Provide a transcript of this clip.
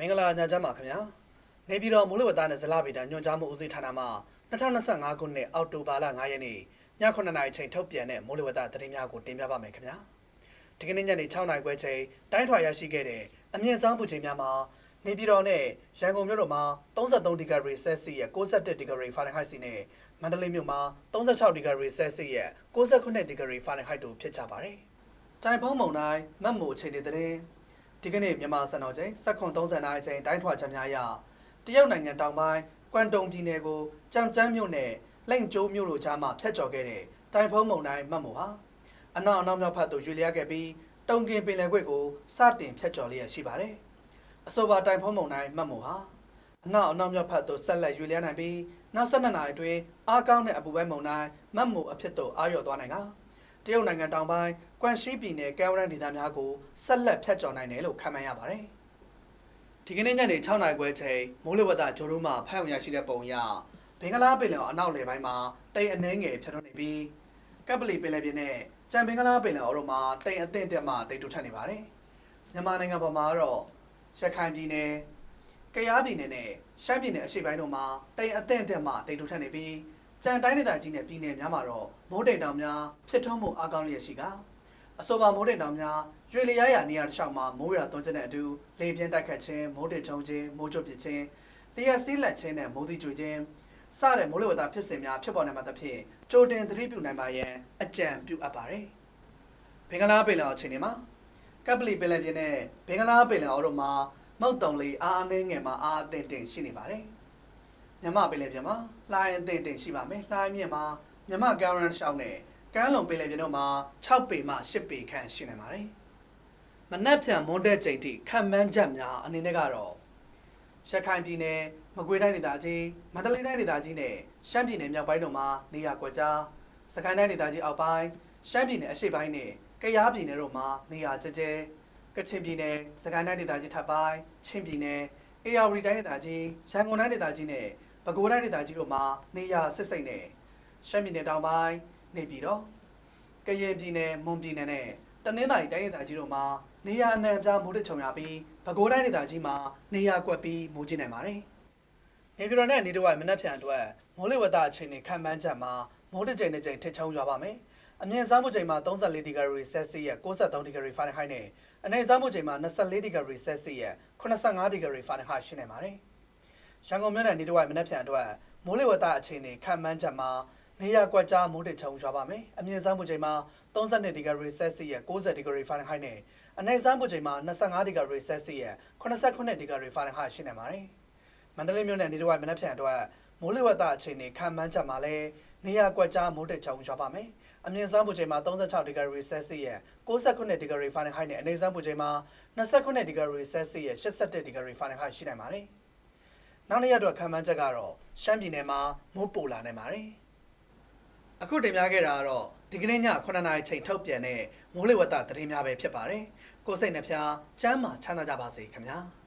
မင်္ဂလာညချမ်းပါခင်ဗျာနေပြည်တော်မူလဝတ္တနဲ့ဇလဗေဒညွှန်ကြားမှုဦးစီးဌာနမှ2025ခုနှစ်အောက်တိုဘာလ9ရက်နေ့ည9:00နာရီချိန်ထုတ်ပြန်တဲ့မူလဝတ္တသတင်းများကိုတင်ပြပါမယ်ခင်ဗျာဒီကနေ့ညနေ6:00နာရီခွဲချိန်တိုင်းထွာရရှိခဲ့တဲ့အမြင့်ဆုံးပူချိန်များမှာနေပြည်တော်နဲ့ရန်ကုန်မြို့တို့မှာ33ဒီဂရီဆဲလ်စီယပ်61ဒီဂရီဖာရင်ဟိုက်စီနဲ့မန္တလေးမြို့မှာ36ဒီဂရီဆဲလ်စီယပ်69ဒီဂရီဖာရင်ဟိုက်တို့ဖြစ်ကြပါတယ်တိုင်ဖုံးမုံတိုင်းမတ်မိုချိန်တွေသတင်း ဒီကနေ့မြန်မာစံတော်ချိန်7:30နာရီချိန်တိုင်းထွာချက်များအရတရုတ်နိုင်ငံတောင်ပိုင်းကွမ်တုံပြည်နယ်ကိုကြံကျန်းမြို့နယ်လိန့်ကျိုးမြို့တို့ကြားမှာဖျက်ကျော်ခဲ့တဲ့တိုင်ဖုံးမုန်တိုင်းမှတ်မှုဟာအနောက်အနောက်မြောက်ဘက်သို့ရွေ့လျားခဲ့ပြီးတုံကင်ပင်လယ်ကွေ့ကိုစတင်ဖျက်ကျော်လျက်ရှိပါတယ်။အဆိုပါတိုင်ဖုံးမုန်တိုင်းမှတ်မှုဟာအနောက်အနောက်မြောက်ဘက်သို့ဆက်လက်ရွေ့လျားနိုင်ပြီးနောက်12နာရီအတွင်းအားကောင်းတဲ့အပူပိုင်းမုန်တိုင်းမှတ်မှုအဖြစ်သို့အားလျော့သွားနိုင်က တရုတ်နိုင်ငံတောင်ပိုင်းကွမ်ရှိပြည်နယ်ကဲဝရန်ဒေသများကိုဆက်လက်ဖြတ်ကျော်နိုင်တယ်လို့ခန့်မှန်းရပါတယ်။ဒီကနေ့ညနေ6နာရီခွဲချိန်မိုးလေဝသဂျိုးတို့မှဖတ်အောင်ရရှိတဲ့ပုံအရဘင်္ဂလားပင်လယ်အော်အနောက်လေပိုင်းမှာတိမ်အနှဲငယ်ဖြတ်ထွန်းနေပြီးကပ်ပလီပင်လယ်ပြင်နဲ့ကြံဘင်္ဂလားပင်လယ်အော်တို့မှာတိမ်အသင့်တက်မှတိမ်တူထက်နေပါတယ်။မြန်မာနိုင်ငံပေါ်မှာတော့ရခိုင်ပြည်နယ်ကယားပြည်နယ်နဲ့ရှမ်းပြည်နယ်အရှေ့ပိုင်းတို့မှာတိမ်အသင့်တက်မှတိမ်တူထက်နေပြီး ကြံတိုင်းဒေသကြီးနဲ့ပြည်နယ်များမှာတော့မိုးတိမ်တောင်များဖြစ်ထွန်းမှုအားကောင်းလျက်ရှိကအဆိုပါမိုးတိမ်တောင်များရွေလျားရာနေရာတစ်လျှောက်မှာမိုးရွာသွန်းခြင်းနဲ့အတူလေပြင်းတိုက်ခတ်ခြင်းမိုးတိမ်ချုံခြင်းမိုးကြွပစ်ခြင်းလျှက်စီးလက်ခြင်းနဲ့မိုးသီးကျွေခြင်းစတဲ့မိုးလေဝသဖြစ်စဉ်များဖြစ်ပေါ်နိုင်မှာသဖြင့်ကြိုတင်သတိပြုနိုင်ပါရန်အကြံပြုအပ်ပါတယ်။ဘင်္ဂလားပင်လယ်အော်အချိန်တွေမှာကပ်ပလီပင်လယ်ပြင်နဲ့ဘင်္ဂလားပင်လယ်အော်တို့မှာမုတ်တုံလေးအားအနှင်းငယ်မှာအားအသင့်တင်ရှိနေပါတယ်။ မြမပင်လယ်ပြင်မှာလှိုင်းအသင့်တင်ရှိပါမယ်။လှိုင်းမြင့်မှာမြမကရန်ရှောင်းနဲ့ကမ်းလွန်ပင်လယ်ပြင်တို့မှာ6ပေမှ10ပေခန့်ရှိနေပါတယ်။မနက်ဖြန်မွန်းတဲ့ချိန်ထိခံမှန်းချက်များအနေနဲ့ကတော့ရခိုင်ပြည်နယ်မကွေးတိုင်းဒေသကြီးမန္တလေးတိုင်းဒေသကြီးနဲ့ရှမ်းပြည်နယ်မြောက်ပိုင်းတို့မှာနေရာကွက်ကြားစကိုင်းတိုင်းဒေသကြီးအောက်ပိုင်းရှမ်းပြည်နယ်အရှေ့ပိုင်းနဲ့ကယားပြည်နယ်တို့မှာနေရာကျကျဲကချင်ပြည်နယ်စကိုင်းတိုင်းဒေသကြီးထပ်ပိုင်းချင်းပြည်နယ်အေရဝတီတိုင်းဒေသကြီးရန်ကုန်တိုင်းဒေသကြီးနဲ့ ပဲခူးတိုင်းဒေသကြီးတို့မှာနေရာစစ်စိတ်နဲ့ရှမ်းပြည်နယ်တောင်ပိုင်းနေပြည်တော်ကရင်ပြည်နယ်မွန်ပြည်နယ်နဲ့တနင်္သာရီတိုင်းဒေသကြီးတို့မှာနေရာအနှံ့အပြားမိုးထချုံရပြီးပဲခူးတိုင်းဒေသကြီးမှာနေရာကွက်ပြီးမိုးကျနေပါတယ်။နေပြည်တော်နဲ့နေတဝိုင်မနက်ဖြန်အတွက်မိုးလေဝသအခြေအနေခံမှန်းချက်မှာမိုးတစ်ကြိမ်တစ်ကြိမ်ထစ်ချုံရွာပါမယ်။အမြင့်စားမှုချိန်မှာ34ဒီဂရီဆဲလ်စီယပ်63ဒီဂရီဖာရင်ဟိုက်နဲ့အနိမ့်စားမှုချိန်မှာ24ဒီဂရီဆဲလ်စီယပ်85ဒီဂရီဖာရင်ဟိုက်ရှိနေပါတယ်။ ရန်ကုန်မြို့နယ်နေတဝိုင်မနက်ဖြန်အတွက်မိုးလေဝသအခြေအနေခံမှန်းချက်မှာနေရာကွက်ကြားမိုးတစ်ချုံရွာပါမယ်။အမြင့်စားမှုချိန်မှာ32ဒီဂရီဆဲလ်စီယပ်90ဒီဂရီဖာရင်ဟိုက်နဲ့အနိမ့်စားမှုချိန်မှာ25ဒီဂရီဆဲလ်စီယပ်89ဒီဂရီဖာရင်ဟိုက်ရှိနေပါတယ်။မန္တလေးမြို့နယ်နေတဝိုင်မနက်ဖြန်အတွက်မိုးလေဝသအခြေအနေခံမှန်းချက်မှာလည်းနေရာကွက်ကြားမိုးတစ်ချုံရွာပါမယ်။အမြင့်ဆုံးပူချိန်မှာ36ဒီဂရီဆဲလ်စီယပ်69ဒီဂရီဖာရင်ဟိုက်နဲ့အနည်းဆုံးပူချိန်မှာ29ဒီဂရီဆဲလ်စီယပ်81ဒီဂရီဖာရင်ဟိုက်ရှိနိုင်ပါတယ်။ နောက်နေ့ရက်အတွက်ခံမှန်းချက်ကတော့ရှမ်းပြည်နယ်မှာမိုးပိုလာနိုင်ပါတယ်။အခုတင်ပြခဲ့တာကတော့ဒီကနေ့ည9နာရီချိန်ထုတ်ပြန်တဲ့မိုးလေဝသသတင်းများပဲဖြစ်ပါတယ်။ကိုယ်စိတ်နှဖျားစမ်းမှာချမ်းသာကြပါစေခင်ဗျာ။